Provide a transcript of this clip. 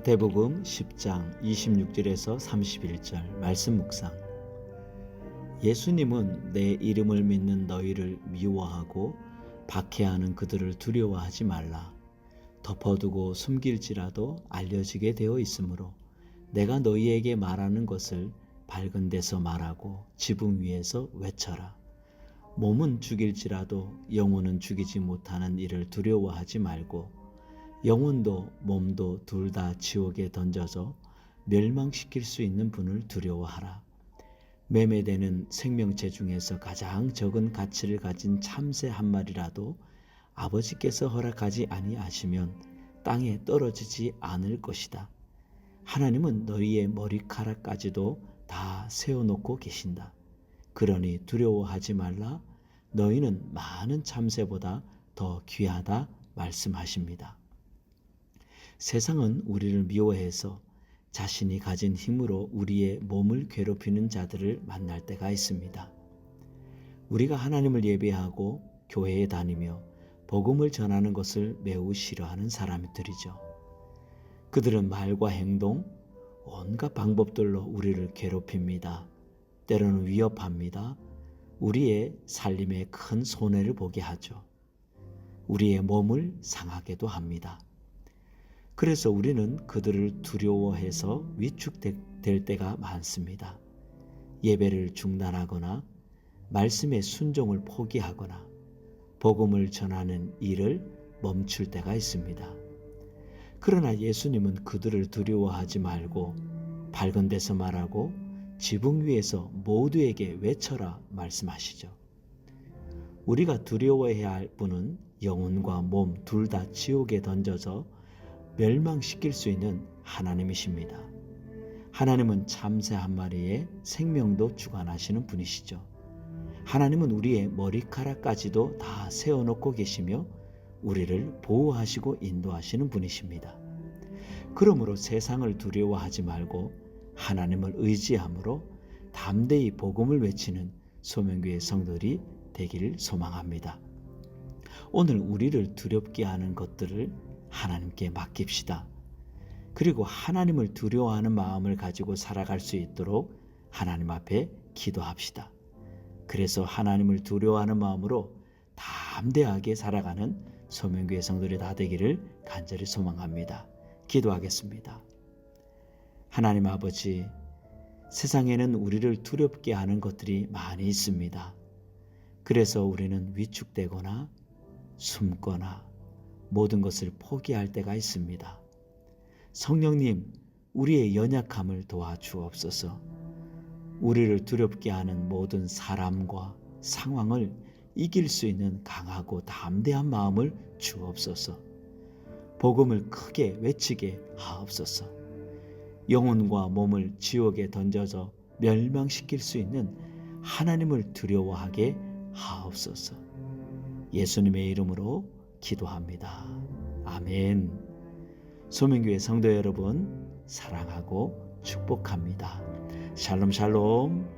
마태복음 10장 26절에서 31절 말씀 묵상. 예수님은 내 이름을 믿는 너희를 미워하고 박해하는 그들을 두려워하지 말라. 덮어두고 숨길지라도 알려지게 되어 있으므로 내가 너희에게 말하는 것을 밝은 데서 말하고 지붕 위에서 외쳐라. 몸은 죽일지라도 영혼은 죽이지 못하는 이를 두려워하지 말고 영혼도 몸도 둘 다 지옥에 던져져 멸망시킬 수 있는 분을 두려워하라. 매매되는 생명체 중에서 가장 적은 가치를 가진 참새 한 마리라도 아버지께서 허락하지 아니하시면 땅에 떨어지지 않을 것이다. 하나님은 너희의 머리카락까지도 다 세워놓고 계신다. 그러니 두려워하지 말라. 너희는 많은 참새보다 더 귀하다 말씀하십니다. 세상은 우리를 미워해서 자신이 가진 힘으로 우리의 몸을 괴롭히는 자들을 만날 때가 있습니다. 우리가 하나님을 예배하고 교회에 다니며 복음을 전하는 것을 매우 싫어하는 사람들이죠. 그들은 말과 행동, 온갖 방법들로 우리를 괴롭힙니다. 때로는 위협합니다. 우리의 살림에 큰 손해를 보게 하죠. 우리의 몸을 상하게도 합니다. 그래서 우리는 그들을 두려워해서 위축될 때가 많습니다. 예배를 중단하거나 말씀의 순종을 포기하거나 복음을 전하는 일을 멈출 때가 있습니다. 그러나 예수님은 그들을 두려워하지 말고 밝은 데서 말하고 지붕 위에서 모두에게 외쳐라 말씀하시죠. 우리가 두려워해야 할 분은 영혼과 몸 둘 다 지옥에 던져져 멸망시킬 수 있는 하나님이십니다. 하나님은 참새 한 마리의 생명도 주관하시는 분이시죠. 하나님은 우리의 머리카락까지도 다 세워놓고 계시며 우리를 보호하시고 인도하시는 분이십니다. 그러므로 세상을 두려워하지 말고 하나님을 의지함으로 담대히 복음을 외치는 소명교회 성도들이 되기를 소망합니다. 오늘 우리를 두렵게 하는 것들을 하나님께 맡깁시다. 그리고 하나님을 두려워하는 마음을 가지고 살아갈 수 있도록 하나님 앞에 기도합시다. 그래서 하나님을 두려워하는 마음으로 담대하게 살아가는 소명교회 성도들이 다 되기를 간절히 소망합니다. 기도하겠습니다. 하나님 아버지, 세상에는 우리를 두렵게 하는 것들이 많이 있습니다. 그래서 우리는 위축되거나 숨거나 모든 것을 포기할 때가 있습니다. 성령님, 우리의 연약함을 도와주옵소서. 우리를 두렵게 하는 모든 사람과 상황을 이길 수 있는 강하고 담대한 마음을 주옵소서. 복음을 크게 외치게 하옵소서. 영혼과 몸을 지옥에 던져서 멸망시킬 수 있는 하나님을 두려워하게 하옵소서. 예수님의 이름으로 기도합니다. 아멘. 소명교회 성도 여러분, 사랑하고 축복합니다. 샬롬 샬롬.